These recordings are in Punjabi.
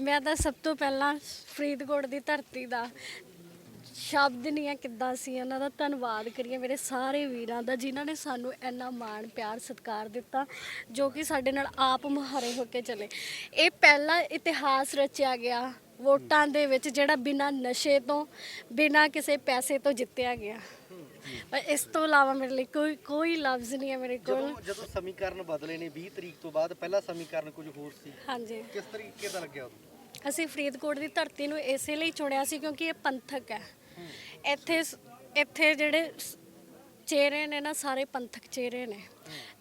ਮੈਂ ਤਾਂ ਸਭ ਤੋਂ ਪਹਿਲਾਂ ਫਰੀਦਕੋਟ ਦੀ ਧਰਤੀ ਦਾ ਸ਼ਬਦ ਨਹੀਂ ਹੈ ਕਿੱਦਾਂ ਸੀ, ਉਹਨਾਂ ਦਾ ਧੰਨਵਾਦ ਕਰੀਏ ਮੇਰੇ ਸਾਰੇ ਵੀਰਾਂ ਦਾ ਜਿਨ੍ਹਾਂ ਨੇ ਸਾਨੂੰ ਇੰਨਾ ਮਾਣ, ਪਿਆਰ, ਸਤਿਕਾਰ ਦਿੱਤਾ, ਜੋ ਕਿ ਸਾਡੇ ਨਾਲ ਆਪ ਮੁਹਾਰੇ ਹੋ ਕੇ ਚਲੇ। ਇਹ ਪਹਿਲਾ ਇਤਿਹਾਸ ਰਚਿਆ ਗਿਆ ਵੋਟਾਂ ਦੇ ਵਿੱਚ ਜਿਹੜਾ ਬਿਨਾਂ ਨਸ਼ੇ ਤੋਂ, ਬਿਨਾਂ ਕਿਸੇ ਪੈਸੇ ਤੋਂ ਜਿੱਤਿਆ ਗਿਆ। ਪਰ ਇਸ ਤੋਂ ਇਲਾਵਾ ਮੇਰੇ ਲਈ ਕੋਈ ਕੋਈ ਲਫ਼ਜ਼ ਨਹੀਂ ਹੈ ਮੇਰੇ ਕੋਲ। ਜਦੋਂ ਜਦੋਂ ਸਮੀਕਰਨ ਬਦਲੇ ਨੇ 20 ਤਰੀਕ ਤੋਂ ਬਾਅਦ ਪਹਿਲਾ ਸਮੀਕਰਨ ਕੁਝ ਹੋਰ ਸੀ। ਹਾਂਜੀ। ਕਿਸ ਤਰੀਕੇ ਦਾ ਲੱਗਿਆ ਉਦੋਂ? ਅਸੀਂ ਫਰੀਦਕੋਟ ਦੀ ਧਰਤੀ ਨੂੰ ਇਸੇ ਲਈ ਚੁਣਿਆ ਸੀ ਕਿਉਂਕਿ ਇਹ ਪੰਥਕ ਹੈ। ਇੱਥੇ ਇੱਥੇ ਜਿਹੜੇ ਚਿਹਰੇ ਨੇ ਨਾ ਸਾਰੇ ਪੰਥਕ ਚਿਹਰੇ ਨੇ।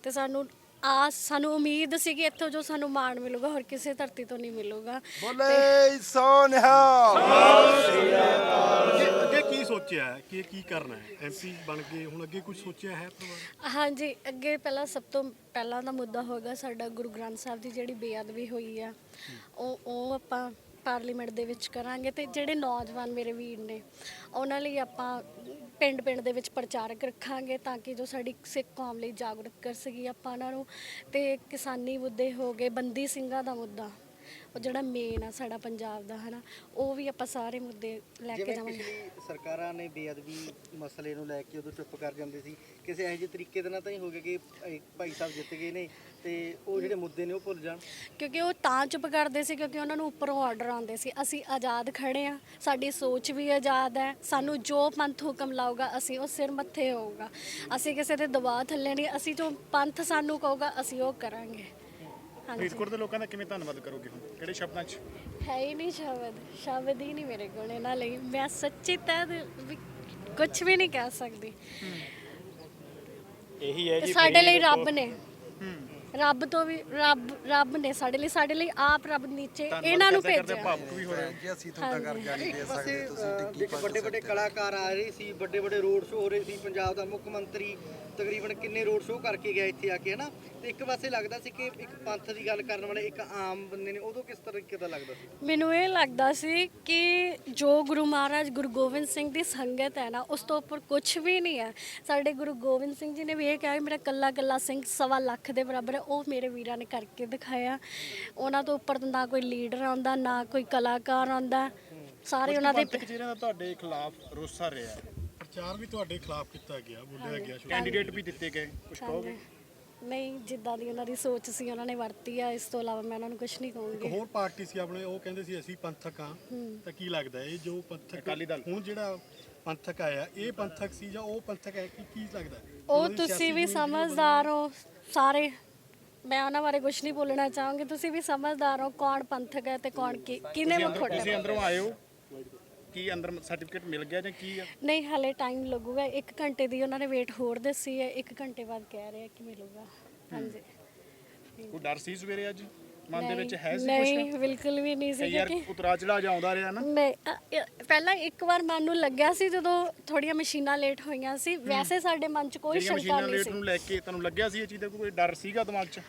ਤੇ ਸਾਨੂੰ ਆਸ ਸਾਨੂੰ ਉਮੀਦ ਸੀ ਕਿ ਇੱਥੋਂ ਜੋ ਸਾਨੂੰ ਮਾਣ ਮਿਲੂਗਾ ਹੋਰ ਕਿਸੇ ਧਰਤੀ ਤੋਂ ਨਹੀਂ ਮਿਲੂਗਾ। ਬੋਲੇ ਸੋਨਿਹਾਲ ਅੱਗੇ ਅੱਗੇ ਕੀ ਸੋਚਿਆ? ਹੈ ਕਿ ਕੀ ਕਰਨਾ ਹੈ? ਐਮਪੀ ਬਣ ਕੇ ਹੁਣ ਅੱਗੇ ਕੁਝ ਸੋਚਿਆ ਹੈ ਪਰਿਵਾਰ ਹਾਂਜੀ ਅੱਗੇ ਪਹਿਲਾਂ ਸਭ ਤੋਂ ਪਹਿਲਾਂ ਦਾ ਮੁੱਦਾ ਹੋਗਾ ਸਾਡਾ ਗੁਰੂ ਗ੍ਰੰਥ ਸਾਹਿਬ ਦੀ ਜਿਹੜੀ ਬੇਅਦਬੀ ਹੋਈ ਆ ਉਹ ਉਹ ਆਪਾਂ ਪਾਰਲੀਮੈਂਟ ਦੇ ਵਿੱਚ ਕਰਾਂਗੇ ਤੇ ਜਿਹੜੇ ਨੌਜਵਾਨ ਮੇਰੇ ਵੀਰ ਨੇ, ਉਹਨਾਂ ਲਈ ਆਪਾਂ ਪਿੰਡ ਪਿੰਡ ਦੇ ਵਿੱਚ ਪ੍ਰਚਾਰਕ ਰੱਖਾਂਗੇ ਤਾਂ ਕਿ ਜੋ ਸਾਡੀ ਸਿੱਖ ਕੌਮ ਲਈ ਜਾਗਰੂਕ ਕਰ ਸਕੀਏ ਆਪਾਂ ਉਹਨਾਂ ਨੂੰ ਤੇ ਕਿਸਾਨੀ ਮੁੱਦੇ ਹੋ ਗਏ, ਬੰਦੀ ਸਿੰਘਾਂ ਦਾ ਮੁੱਦਾ। ਉਹ ਜਿਹੜਾ ਮੇਨ ਆ ਸਾਡਾ ਪੰਜਾਬ ਦਾ ਹਨਾ ਉਹ ਵੀ ਆਪਾਂ ਸਾਰੇ ਮੁੱਦੇ ਲੈ ਕੇ ਜਿਵੇਂ ਜਾਵਾਂਗੇ। ਪਿਛਲੀ ਸਰਕਾਰਾਂ ਨੇ ਬੇਅਦਬੀ ਮਸਲੇ ਨੂੰ ਲੈ ਕੇ ਉਦੋਂ ਚੁੱਪ ਕਰ ਜਾਂਦੇ ਸੀ ਕਿਸੇ ਇਹੋ ਜਿਹੇ ਤਰੀਕੇ ਦੇ ਨਾਲ ਤਾਂ ਨਹੀਂ ਹੋ ਗਿਆ ਕਿ ਭਾਈ ਸਾਹਿਬ ਜਿੱਤ ਗਏ ਨੇ ਤੇ ਉਹ ਜਿਹੜੇ ਮੁੱਦੇ ਨੇ ਉਹ ਭੁੱਲ ਜਾਣ। ਕਿਉਂਕਿ ਉਹ ਤਾਂ ਚੁੱਪ ਕਰਦੇ ਸੀ ਕਿਉਂਕਿ ਉਹਨਾਂ ਨੂੰ ਉੱਪਰੋਂ ਆਰਡਰ ਆਉਂਦੇ ਸੀ ਅਸੀਂ ਆਜ਼ਾਦ ਖੜੇ ਆ ਸਾਡੀ ਸੋਚ ਵੀ ਆਜ਼ਾਦ ਹੈ ਸਾਨੂੰ ਜੋ ਪੰਥ ਹੁਕਮ ਲਾਊਗਾ ਅਸੀਂ ਉਹ ਸਿਰ ਮੱਥੇ ਹੋਊਗਾ। ਅਸੀਂ ਕਿਸੇ ਦੇ ਦਬਾਅ ਥੱਲੇ ਨਹੀਂ ਅਸੀਂ ਜੋ ਪੰਥ ਸਾਨੂੰ ਕਹੂਗਾ ਅਸੀਂ ਉਹ ਕਰਾਂਗੇ। ਫਰੀਦਕੋਟ ਦੇ ਲੋਕਾਂ ਦਾ ਕਿਵੇਂ ਧੰਨਵਾਦ ਕਰੋਗੇ ਹੁਣ? ਕਿਹੜੇ ਸ਼ਬਦਾਂ 'ਚ? ਹੈ ਹੀ ਨਹੀਂ ਸ਼ਬਦ ਸ਼ਬਦ ਹੀ ਨਹੀਂ ਮੇਰੇ ਕੋਲ ਇਹਨਾਂ ਲਈ। ਮੈਂ ਸੱਚੀ ਵੀ ਕੁਝ ਵੀ ਨਹੀਂ ਕਹਿ ਸਕਦੀ। ਇਹੀ ਹੈ ਤੇ ਸਾਡੇ ਲਈ ਰੱਬ ਨੇ। ਰੱਬ ਤੋਂ ਵੀ ਰੱਬ ਰੱਬ ਨੇ ਸਾਡੇ ਲਈ ਸਾਡੇ ਲਈ ਆਪ ਰੱਬ ਨੀਚੇ ਇਹਨਾਂ ਨੂੰ ਭੇਜਿਆ। ਭਾਵੁਕ ਵੀ ਹੋ ਰਹੇ ਜੀ ਅਸੀਂ ਤੁਹਾਡਾ ਕਰ ਜਾਣੀ ਦੇ ਸਕਦੇ ਤੁਸੀਂ ਟਿੱਕੀ ਇੱਕ ਵੱਡੇ ਵੱਡੇ ਕਲਾਕਾਰ ਆ ਰਹੇ ਸੀ ਵੱਡੇ ਵੱਡੇ ਰੋਡ ਸ਼ੋਅ ਹੋ ਰਹੇ ਸੀ ਪੰਜਾਬ ਦਾ ਮੁੱਖ ਮੰਤਰੀ ਤਕਰੀਬਨ ਕਿੰਨੇ ਰੋਡ ਸ਼ੋਅ ਕਰਕੇ ਗਿਆ ਇੱਥੇ ਆ ਕੇ ਹਨਾ? ਤੇ ਇੱਕ ਪਾਸੇ ਲੱਗਦਾ ਸੀ ਕਿ ਇੱਕ ਪੰਥ ਦੀ ਗੱਲ ਕਰਨ ਵਾਲੇ ਇੱਕ ਆਮ ਬੰਦੇ ਨੇ ਉਦੋਂ ਕਿਸ ਤਰੀਕੇ ਦਾ ਲੱਗਦਾ ਸੀ? ਮੈਨੂੰ ਇਹ ਲੱਗਦਾ ਸੀ ਕਿ ਜੋ ਗੁਰੂ ਮਹਾਰਾਜ ਗੁਰੂ ਗੋਬਿੰਦ ਸਿੰਘ ਦੀ ਸੰਗਤ ਹੈ ਨਾ ਉਸ ਤੋਂ ਉੱਪਰ ਕੁਝ ਵੀ ਨਹੀਂ ਹੈ। ਸਾਡੇ ਗੁਰੂ ਗੋਬਿੰਦ ਸਿੰਘ ਜੀ ਨੇ ਵੀ ਇਹ ਕਿਹਾ ਵੀ ਮੇਰਾ ਕੱਲਾ ਕੱਲਾ ਸਿੰਘ ਸਵਾ ਲੱਖ ਦੇ ਬਰਾਬਰ ਉਹ ਮੇਰੇ ਵੀਰਾਂ ਨੇ ਕਰਕੇ ਦਿਖਾਇਆ। ਉਹਨਾਂ ਤੋਂ ਉੱਪਰ ਨਾ ਕੋਈ ਲੀਡਰ ਆਉਂਦਾ ਨਾ ਕੋਈ ਕਲਾਕਾਰ ਆਉਂਦਾ। ਸਾਰੇ ਉਹਨਾਂ ਦੇ ਪੰਥਕ ਚਿਹਰਿਆਂ ਦਾ ਤੁਹਾਡੇ ਖਿਲਾਫ ਰੋਸਾ ਰਿਹਾ ਪ੍ਰਚਾਰ ਵੀ ਤੁਹਾਡੇ ਖਿਲਾਫ ਕੀਤਾ ਗਿਆ ਬੋਲਿਆ ਗਿਆ ਕੈਂਡੀਡੇਟ ਵੀ ਦਿੱਤੇ ਗਏ ਕੁਝ ਕਹੋਗੇ? ਨਹੀਂ ਜਿੱਦਾਂ ਦੀ ਉਹਨਾਂ ਦੀ ਸੋਚ ਸੀ ਉਹਨਾਂ ਨੇ ਵਰਤੀ ਆ ਇਸ ਤੋਂ ਇਲਾਵਾ ਮੈਂ ਉਹਨਾਂ ਨੂੰ ਕੁਝ ਨਹੀਂ ਇੱਕ ਕਹੂੰਗੀ। ਹੋਰ ਪਾਰਟੀ ਸੀ ਆਪਣੇ ਉਹ ਕਹਿੰਦੇ ਸੀ ਅਸੀਂ ਪੰਥਕ ਆ ਤਾਂ ਕੀ ਲੱਗਦਾ ਇਹ ਜੋ ਪੰਥਕ ਅਕਾਲੀ ਦਲ। ਹੁਣ ਜਿਹੜਾ ਪੰਥਕ ਆਇਆ ਇਹ ਪੰਥਕ ਸੀ ਜਾਂ ਉਹ ਪੰਥਕ ਹੈ? ਕੀ ਕੀ ਲੱਗਦਾ? ਉਹ ਉਹਨਾਂ ਦੀ ਤੁਸੀਂ ਵੀ ਜ਼ਮੀਨ ਸਮਝਦਾਰ ਹੋ ਸਾਰੇ ਮੈਂ ਉਹਨਾਂ ਬਾਰੇ ਕੁਝ ਨਹੀਂ ਬੋਲਣਾ ਚਾਹਾਂਗੀ। ਤੁਸੀਂ ਵੀ ਸਮਝਦਾਰ ਹੋ ਕੌਣ ਪੰਥਕ ਹੈ ਤੇ ਕੌਣ ਕੀ ਕਿਹਨੇ ਤੁਸੀਂ ਅੰਦਰੋਂ ਆਏ ਹੋ? ਕੀ ਅੰਦਰ ਸਰਟੀਫਿਕੇਟ ਮਿਲ ਗਿਆ ਜਾਂ ਕੀ ਆ? ਨਹੀਂ ਹਲੇ ਟਾਈਮ ਲੱਗੂਗਾ। 1 ਘੰਟੇ ਦੀ ਉਹਨਾਂ ਨੇ ਵੇਟ ਹੋਰ ਦੱਸੀ ਹੈ। 1 ਘੰਟੇ ਬਾਅਦ ਕਹਿ ਰਹੇ ਆ ਕਿ ਮਿਲੂਗਾ। ਹਾਂਜੀ। ਕੋਈ ਡਰ ਸੀ ਸਵੇਰੇ ਅੱਜ? ਮਨ ਦੇ ਵਿੱਚ ਹੈ ਸੀ ਨਹੀਂ ਕੁਝ ਬਿਲਕੁਲ ਵੀ ਨਹੀਂ ਸੀ ਯਾਰ ਕਿਉਂਕਿ ਉਤਰਾ ਚੜਾ ਜਾਉਂਦਾ ਰਿਹਾ ਨਾ। ਨਹੀਂ ਅ, ਅ, ਪਹਿਲਾਂ ਇੱਕ ਵਾਰ ਮਨ ਨੂੰ ਲੱਗਿਆ ਸੀ ਜਦੋਂ ਥੋੜੀਆਂ ਮਸ਼ੀਨਾਂ ਲੇਟ ਹੋਈਆਂ ਸੀ। ਵੈਸੇ ਸਾਡੇ ਮਨ 'ਚ ਕੋਈ ਜਿਹੜੀਆਂ ਸ਼ੰਕਾ ਮਸ਼ੀਨਾਂ ਨਹੀਂ ਲੇਟ ਸੀ। ਨੂੰ ਲੈ ਕੇ ਤੁਹਾਨੂੰ ਲੱਗਿਆ ਸੀ ਇਹ ਚੀਜ਼ ਦਾ ਕੋਈ ਡਰ ਸੀਗਾ ਦਿਮਾਗ 'ਚ?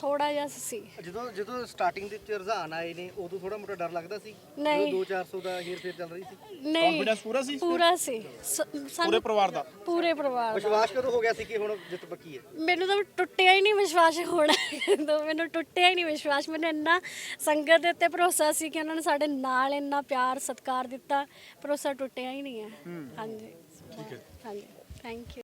ਥੋੜਾ ਜਿਹਾ ਸੀ। ਜਦੋਂ ਜਦੋਂ ਸਟਾਰਟਿੰਗ ਦੇ ਵਿੱਚ ਰੁਝਾਨ ਆਏ ਨੇ ਉਦੋਂ ਥੋੜਾ ਮੋਟਾ ਡਰ ਲੱਗਦਾ ਸੀ? ਨਹੀਂ। ਜਦੋਂ 2-400 ਦਾ ਹੇਰ ਫੇਰ ਚੱਲ ਰਹੀ ਸੀ? ਨਹੀਂ। Confidence ਪੂਰਾ ਸੀ? ਪੂਰਾ ਸੀ। ਸ- ਪੂਰੇ ਪਰਿਵਾਰ ਦਾ? ਪੂਰੇ ਪਰਿਵਾਰ ਦਾ। ਵਿਸ਼ਵਾਸ ਕਦੋਂ ਹੋ ਗਿਆ ਸੀ ਕਿ ਹੁਣ ਜਿੱਤ ਪੱਕੀ ਹੈ? ਮੈਨੂੰ ਤਾਂ ਟੁੱਟਿਆ ਹੀ ਨਹੀਂ ਵਿਸ਼ਵਾਸ ਹੋਣਾ। ਤਾਂ ਮੈਨੂੰ ਟੁੱਟਿਆ ਹੀ ਨਹੀਂ ਵਿਸ਼ਵਾਸ। ਮੈਨੂੰ ਇੰਨਾ ਸੰਗਤ ਦੇ ਉੱਤੇ ਭਰੋਸਾ ਸੀ ਕਿ ਉਹਨਾਂ ਨੇ ਸਾਡੇ ਨਾਲ ਇੰਨਾ ਪਿਆਰ ਸਤਿਕਾਰ ਦਿੱਤਾ। ਭਰੋਸਾ ਟੁੱਟਿਆ ਹੀ ਨਹੀਂ ਹੈ। ਹਾਂਜੀ। ਠੀਕ ਹੈ। ਹਾਂਜੀ। Thank you